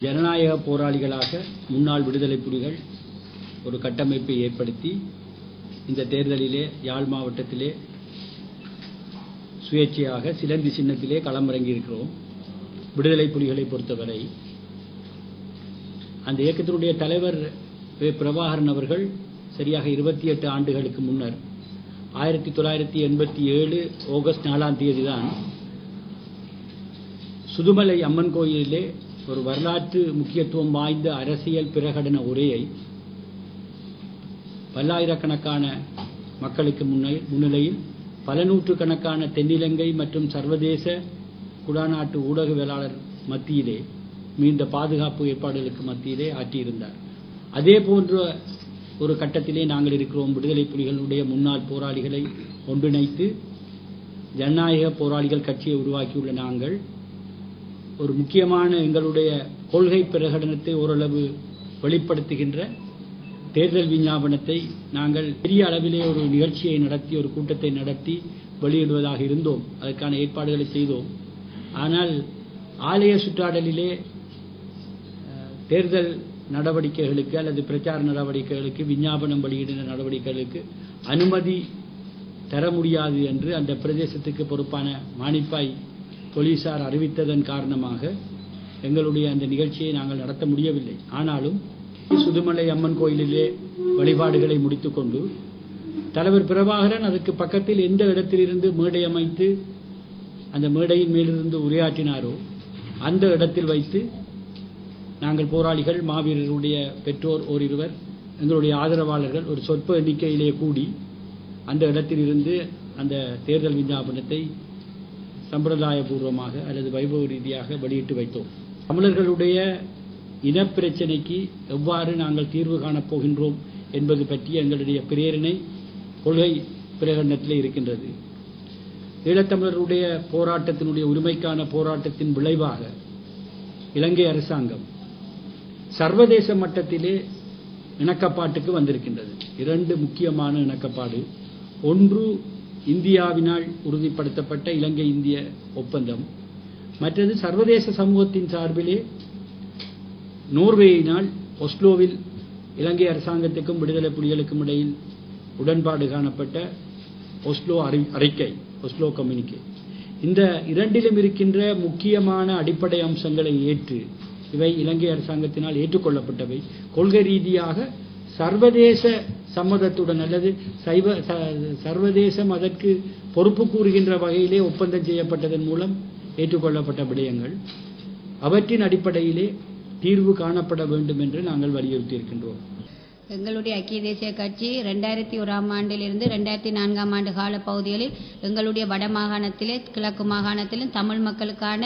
ஜனநாயக போராளிகளாக முன்னாள் விடுதலை புலிகள் ஒரு கட்டமைப்பை ஏற்படுத்தி இந்த தேர்தலிலே யாழ் மாவட்டத்திலே சுயேட்சையாக சிலந்தி சின்னத்திலே களமிறங்கி இருக்கிறோம். விடுதலை புலிகளை பொறுத்தவரை. அந்த இயக்கத்தினுடைய தலைவர் பிரபாகரன் அவர்கள் சரியாக இருபத்தி எட்டு ஆண்டுகளுக்கு முன்னர் ஆயிரத்தி தொள்ளாயிரத்தி எண்பத்தி ஏழு ஆகஸ்ட் நாலாம் தேதி தான் சுதுமலை அம்மன் கோயிலிலே ஒரு வரலாற்று முக்கியத்துவம் வாய்ந்த அரசியல் பிரகடன உரையை பல்லாயிரக்கணக்கான மக்களுக்கு முன்னை- முன்னிலையில் பல நூற்றுக்கணக்கான தென்னிலங்கை மற்றும் சர்வதேச குடாநாட்டு ஊடகவியலாளர் மத்தியிலே மீண்ட பாதுகாப்பு ஏற்பாடுகளுக்கு மத்தியிலே ஆற்றியிருந்தார். அதே போன்ற ஒரு கட்டத்திலே நாங்கள் இருக்கிறோம். விடுதலை புலிகளுடைய முன்னாள் போராளிகளை ஒன்றிணைத்து ஜனநாயக போராளிகள் கட்சியை உருவாக்கியுள்ள நாங்கள் ஒரு முக்கியமான எங்களுடைய கொள்கை பிரகடனத்தை ஓரளவு வெளிப்படுத்துகின்ற தேர்தல் விஞ்ஞாபனத்தை நாங்கள் பெரிய அளவிலே ஒரு நிகழ்ச்சியை நடத்தி ஒரு கூட்டத்தை நடத்தி வெளியிடுவதாக இருந்தோம். அதற்கான ஏற்பாடுகளை செய்தோம். ஆனால் ஆலய சுற்றாடலிலே தேர்தல் நடவடிக்கைகளுக்கு அல்லது பிரச்சார நடவடிக்கைகளுக்கு விஞ்ஞாபனம் வெளியிடுகிற நடவடிக்கைகளுக்கு அனுமதி தர முடியாது என்று அந்த பிரதேசத்துக்கு பொறுப்பான மானிப்பாய் போலீசார் அறிவித்ததன் காரணமாக எங்களுடைய அந்த நிகழ்ச்சியை நாங்கள் நடத்த முடியவில்லை. ஆனாலும் சுதுமலை அம்மன் கோயிலிலே வழிபாடுகளை முடித்துக்கொண்டு தலைவர் பிரபாகரன் அதுக்கு பக்கத்தில் எந்த இடத்திலிருந்து மேடை அமைத்து அந்த மேடையின் மேலிருந்து உரையாற்றினாரோ அந்த இடத்தில் வைத்து நாங்கள் போராளிகள் மாவீரருடைய பெற்றோர் ஓரிருவர் எங்களுடைய ஆதரவாளர்கள் ஒரு சொற்ப எண்ணிக்கையிலே கூடி அந்த இடத்திலிருந்து அந்த தேர்தல் விஞ்ஞாபனத்தை சம்பிரதாயபூர்வமாக அல்லது வைபவ ரீதியாக வெளியிட்டு வைத்தோம். தமிழர்களுடைய இனப்பிரச்சனைக்கு எவ்வாறு நாங்கள் தீர்வு காணப் போகின்றோம் என்பது பற்றி எங்களுடைய பிரேரணை கொள்கை பிரகடனத்தில் இருக்கின்றது. ஈழத்தமிழருடைய போராட்டத்தினுடைய உரிமைக்கான போராட்டத்தின் விளைவாக இலங்கை அரசாங்கம் சர்வதேச மட்டத்திலே இணக்கப்பாட்டுக்கு வந்திருக்கின்றது. இரண்டு முக்கியமான இணக்கப்பாடு. ஒன்று இந்தியாவினால் உறுதிப்படுத்தப்பட்ட இலங்கை இந்திய ஒப்பந்தம். மற்றது சர்வதேச சமூகத்தின் சார்பிலே நோர்வேயினால் ஒஸ்லோவில் இலங்கை அரசாங்கத்துக்கும் விடுதலை புலிகளுக்கும் இடையில் உடன்பாடு காணப்பட்ட ஒஸ்லோ அறி- அறிக்கை ஒஸ்லோ கம்யூனிகே. இந்த இரண்டிலும் இருக்கின்ற முக்கியமான அடிப்படை அம்சங்களை ஏற்று இவை இலங்கை அரசாங்கத்தினால் ஏற்றுக்கொள்ளப்பட்டவை. கொள்கை ரீதியாக சர்வதேச சம்மதத்துடன் அல்லது சைவ சர்வதேசம் அதற்கு பொறுப்பு கூறுகின்ற வகையிலே ஒப்பந்தம் செய்யப்பட்டதன் மூலம் ஏற்றுக்கொள்ளப்பட்ட விடயங்கள். அவற்றின் அடிப்படையிலே தீர்வு காணப்பட வேண்டும் என்று நாங்கள் வலியுறுத்தி இருக்கின்றோம் எங்களுடைய ஐக்கிய தேசிய கட்சி ரெண்டாயிரத்தி ஓராம் ஆண்டிலிருந்து ரெண்டாயிரத்தி நான்காம் ஆண்டு கால பகுதிகளில் எங்களுடைய வட மாகாணத்திலே கிழக்கு மாகாணத்திலும் தமிழ் மக்களுக்கான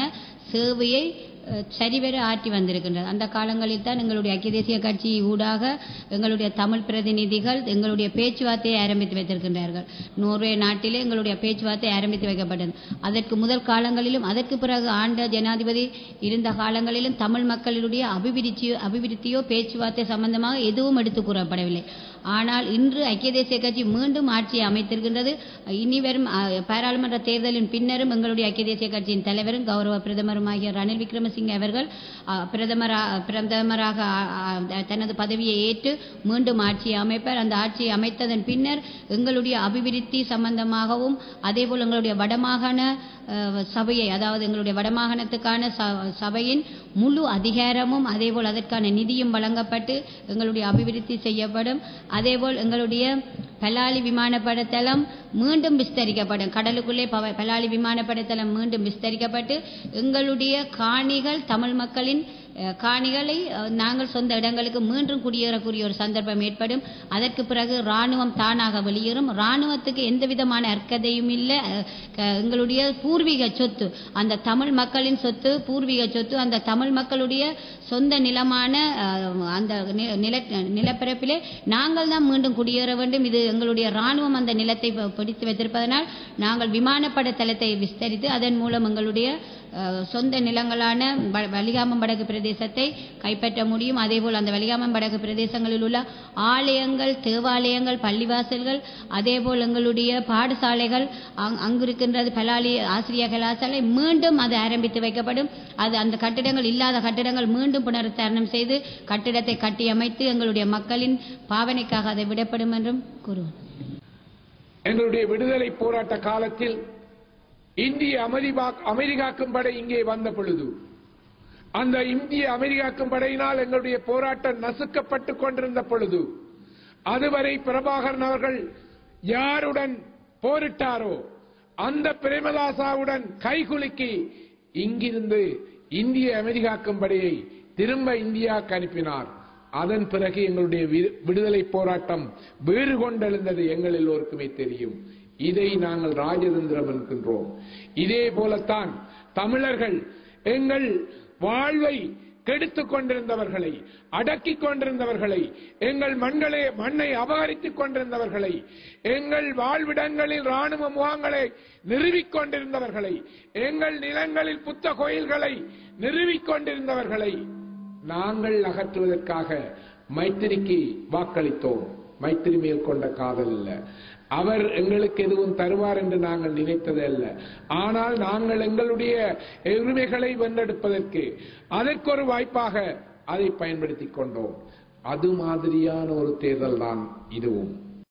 சேவையை சரிவர ஆற்றி வந்திருக்கின்றது. அந்த காலங்களில் தான் எங்களுடைய ஐக்கிய தேசிய கட்சி ஊடாக எங்களுடைய தமிழ் பிரதிநிதிகள் எங்களுடைய பேச்சுவார்த்தையை ஆரம்பித்து வைத்திருக்கின்றார்கள். நோர்வே நாட்டிலே எங்களுடைய பேச்சுவார்த்தை ஆரம்பித்து வைக்கப்பட்டது. அதற்கு முதல் காலங்களிலும் அதற்கு பிறகு ஆண்ட ஜனாதிபதி இருந்த காலங்களிலும் தமிழ் மக்களுடைய அபிவிருத்தியோ அபிவிருத்தியோ பேச்சுவார்த்தை சம்பந்தமாக எதுவும் எடுத்துக் கூறப்படவில்லை. ஆனால் இன்று ஐக்கிய தேசிய கட்சி மீண்டும் ஆட்சியை அமைத்திருக்கின்றது. இனி வரும் பாராளுமன்ற தேர்தலின் பின்னரும் எங்களுடைய ஐக்கிய தேசிய கட்சியின் தலைவரும் கௌரவ பிரதமருமாகிய ரணில் விக்ரமசிங்கே அவர்கள் பிரதமரா பிரதமராக தனது பதவியை ஏற்று மீண்டும் ஆட்சியை அமைப்பார். அந்த ஆட்சியை அமைத்ததன் பின்னர் எங்களுடைய அபிவிருத்தி சம்பந்தமாகவும் அதேபோல் எங்களுடைய வடமாகாண சபையை அதாவது எங்களுடைய வடமாகாணத்துக்கான ச- சபையின் முழு அதிகாரமும் அதேபோல் அதற்கான நிதியும் வழங்கப்பட்டு எங்களுடைய அபிவிருத்தி செய்யப்படும். அதேபோல் எங்களுடைய பலாலி விமானப்படத்தளம் மீண்டும் விஸ்தரிக்கப்படும். கடலுக்குள்ளே பவ- பலாலி விமானப்படத்தளம் மீண்டும் விஸ்தரிக்கப்பட்டு எங்களுடைய காணிகள் தமிழ் மக்களின் காணிகளை நாங்கள் சொந்த இடங்களுக்கு மீண்டும் குடியேறக்கூடிய ஒரு சந்தர்ப்பம் ஏற்படும். அதற்கு பிறகு ராணுவம் தானாக வெளியேறும். ராணுவத்துக்கு எந்த விதமான அர்க்கதையும் இல்லை. க- எங்களுடைய பூர்வீக சொத்து அந்த தமிழ் மக்களின் சொத்து பூர்வீக சொத்து அந்த தமிழ் மக்களுடைய சொந்த நிலமான அந்த நில நிலப்பரப்பிலே நாங்கள் தான் மீண்டும் குடியேற வேண்டும். இது எங்களுடைய ராணுவம் அந்த நிலத்தை பிடித்து வைத்திருப்பதனால் நாங்கள் விமானப்பட தளத்தை விஸ்தரித்து அதன் மூலம் எங்களுடைய சொந்த நிலங்களான வ- வலிகாமம் படகு பிரதேசத்தை கைப்பற்ற முடியும். அதேபோல் அந்த வலிகாமம் படகு பிரதேசங்களில் உள்ள ஆலயங்கள் தேவாலயங்கள் பள்ளிவாசல்கள் அதேபோல் எங்களுடைய பாடசாலைகள் அங்கு அங்கிருக்கின்றது பலாலி ஆசிரியர் கலாசாலை மீண்டும் அது ஆரம்பித்து வைக்கப்படும். அது அந்த கட்டிடங்கள் இல்லாத கட்டிடங்கள் மீண்டும் புனருத்தாரணம் செய்து கட்டிடத்தை கட்டியமைத்து எங்களுடைய மக்களின் பாவனைக்காக அதை விடப்படும் என்றும் கூறுவோம் எங்களுடைய விடுதலை போராட்ட காலத்தில் இந்திய அமெரிக்காக்கும் படை இங்கே வந்த பொழுது அந்த இந்திய அமெரிக்காக்கும் படையினால் எங்களுடைய போராட்டம் நசுக்கப்பட்டுக் கொண்டிருந்த பொழுது அதுவரை பிரபாகரன் அவர்கள் யாருடன் போரிட்டாரோ அந்த பிரேமதாசாவுடன் கைகுலுக்கி இங்கிருந்து இந்திய அமெரிக்காக்கும் படையை திரும்ப இந்தியாவுக்கு அனுப்பினார். அதன் பிறகு எங்களுடைய விடுதலை போராட்டம் வேறு கொண்டெழுந்தது எங்கள் எல்லோருக்குமே தெரியும். இதை நாங்கள் ராஜதந்திரம் என்கின்றோம். இதே போலத்தான் தமிழர்கள் எங்கள் வாழ்வை கெடுத்துக் கொண்டிருந்தவர்களை அடக்கிக் கொண்டிருந்தவர்களை எங்கள் மண்களை மண்ணை அபகரித்துக் கொண்டிருந்தவர்களை எங்கள் வாழ்விடங்களில் ராணுவ முகாம்களை நிறுவிக் கொண்டிருந்தவர்களை எங்கள் நிலங்களில் புத்த கோயில்களை நிறுவிக் கொண்டிருந்தவர்களை நாங்கள் அகற்றுவதற்காக மைத்திரிக்கு வாக்களித்தோம். மைத்திரி மேல் கொண்ட காதல் இல்ல. அவர் எங்களுக்கு எதுவும் தருவார் என்று நாங்கள் நினைத்தது அல்ல. ஆனால் நாங்கள் எங்களுடைய உரிமைகளை வென்றெடுப்பதற்கு அதற்கு ஒரு வாய்ப்பாக அதை பயன்படுத்திக் கொண்டோம். அது மாதிரியான ஒரு தேர்தல் தான் இதுவும்.